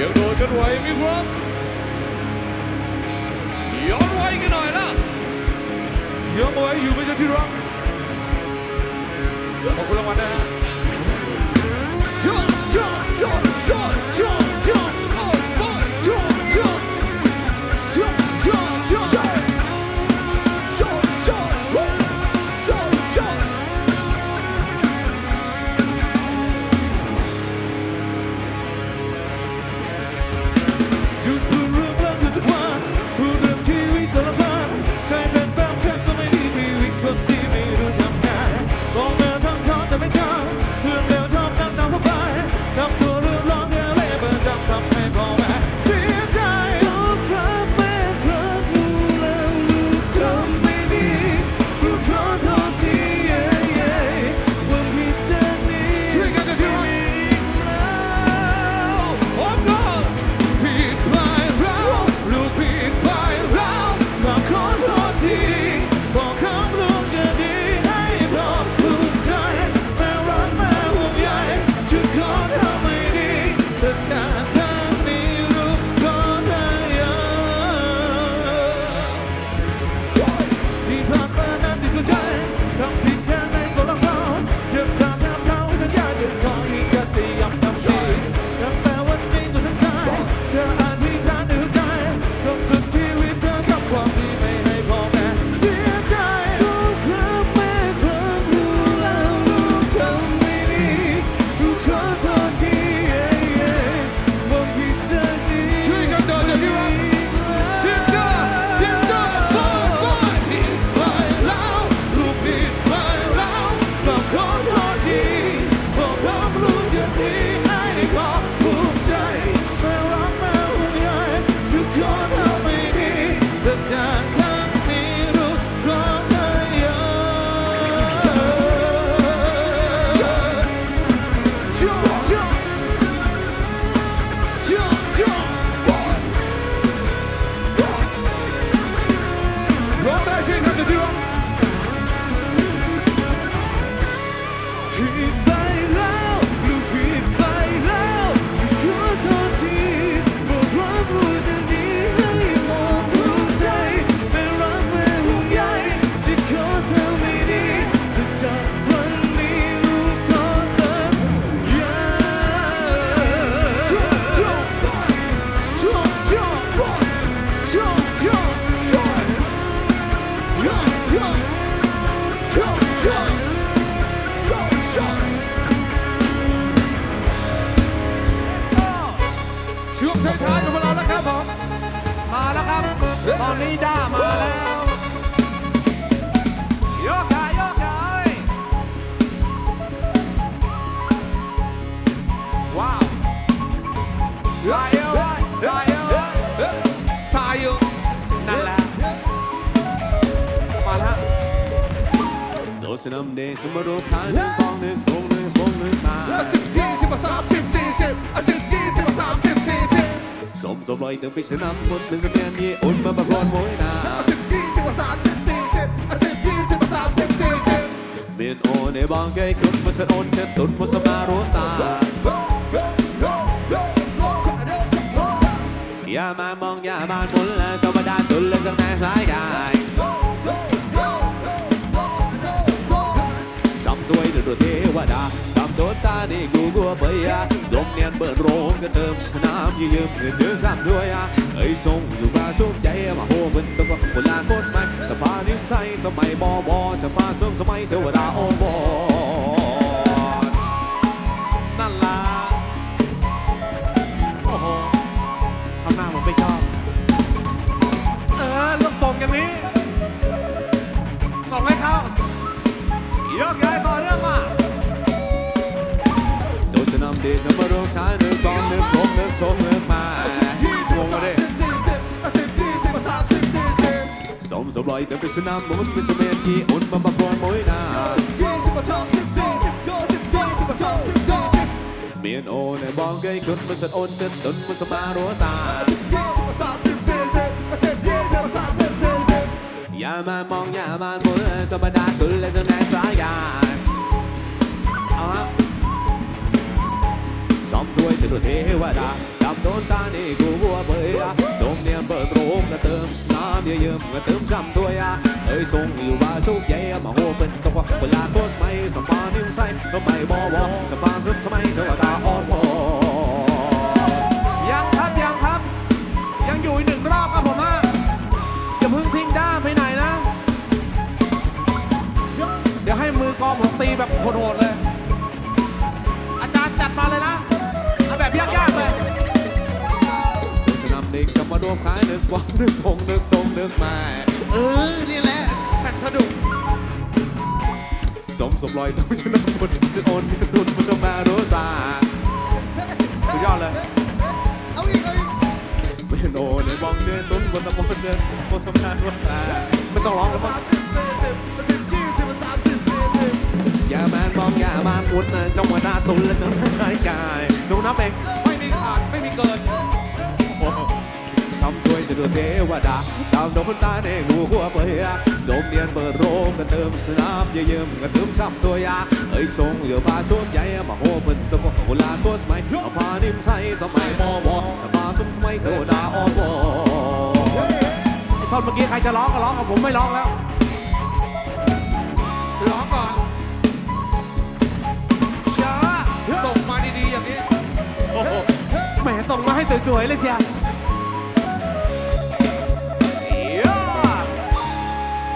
ยังโดนกันไหวไหมครับย้อนไว้กันหน่อยละย้อนไว้อยู่ไม่ใช่ที่รักขอบคุณรางวัลนะฮะ ช่วงท้ายๆของเราแล้วครับผมมาแล้วครับ ตอนนี้ด้ามาแล้วโยกขายโยกขายว้าวสายเอวไว้สายเอวไว้สายอยู่นั่นแหละมาแล้วโจสนำเดชสมรบทานหนึ่งกองหนึ่งโคงหนึ่งสวงหนึ่งมาสิบยี่สิบสามสิบสี่สิบสิบยี่สิบสามสิบสี่สิบ สมสมลอยเติมไปสนามบนเป็นเสมียนยี่อุ่นมาประพรมวยนาสิบยี่สิบสามสิบสี่สิบสิบยี่สิบสามสิบสี่สิบเมียนโอในบางไกคุนมาสะโอนเช็ดตุนมาสมาโรสตาอย่ามามองยามานมุนและสมดานตุนและจังแม่สายกายจำด้วยเดือดเทวดาทำโดิกูกลัวไปอะลมเนียนเบิดโรงก็เติมสนามยืมเงินเดือนซ้ำด้วยอะไอ้ยทรงจุฬาชุกใจมาโหเป็นตัวกับโบราณโคสมัยสภานิ่มใสสมัยบอบอสภาเสริมสมัยเสวดาโอบอนั่นล่ะโอ้โหทำหน้าเหมือนไม่ชอบเออต้องส่งอย่างนี้ส่งให้เขายกย้ายต่อ ดีจะมารู้ค้าหนึ่งกองหนึ่งผมหนึ่งสองหนึ่งมาลงมาดิสมสมลอยเดินไปสนามมุนไปสเมนกีอุ่นบำบัดพรมวยนาเมียนโอนในบองเกยคุณมันสัตโอนเจ็ดตุนมันสมารัวตาอย่ามามองอย่ามาเมื่อสมดาคุณและเจ้านายสายยานเอาฮะ เทวดาดำโดนตานี่กูบัวเบยอะโรงเรียเปิดโรงก็เติมสนามเยิ้มๆก็เติมซ้ำตัวยอะเอ้ยส่งอยู่ว่าโชคใหญ่มาโหเป็นตัวเวลาโคสไม่สมปานิ้วใส่ก็ไม่บอวอสปานสุดสมัยสวดาอ่อนวอยังครับยังครับ ยังอยู่อีกหนึ่งรอบครับผมฮะอย่าเพิ่งทิ้งด้ามไปไหนนะ เดี๋ยวให้มือกองผมตีแบบโหดๆเลย มาโดมขายนึกว่านึกคงนึกทรงนึกมาเออ นี่แหละขันสะดุกสมสมรอยต้องชนะหมดสิโอนที่ตุนมันต้องมาโรซาสุดยอดเลยเอาอีกเอาอีกไม่โนในบองเจอตุ้นบนตะโมเจอโมทำงาโรซาไม่ต้องร้องกันสาปะมสิบสี่สิบสิบยี่สิบสามสิบสี่สิบอย่าแมนบองอย่าบานอุดนะจังหวะหน้าตุ้นและจังหวะนายกายดูนับเอง จะดูเทวดา ตามดวงตาในหูหัวเปียสมเนียนเปิดโรงกันเติมสนามเยิ้มกันเติมซ้ำตัวยาเอ้ยทรงเหลือพาช่วงใหญ่มาโหเป็นตัวโบราตัวสมัยเอาพานิ่มใสสมัยมอวอมาสมสมัยเทวดาอ่อวอไอ้ท่อนเมื่อกี้ใครจะร้องก็ร้องกับผมไม่ร้องแล้วร้องก่อนช้าส่งมาดีๆอย่างนี้โอ้โหแหมส่งมาให้สวยๆเลยเชียร์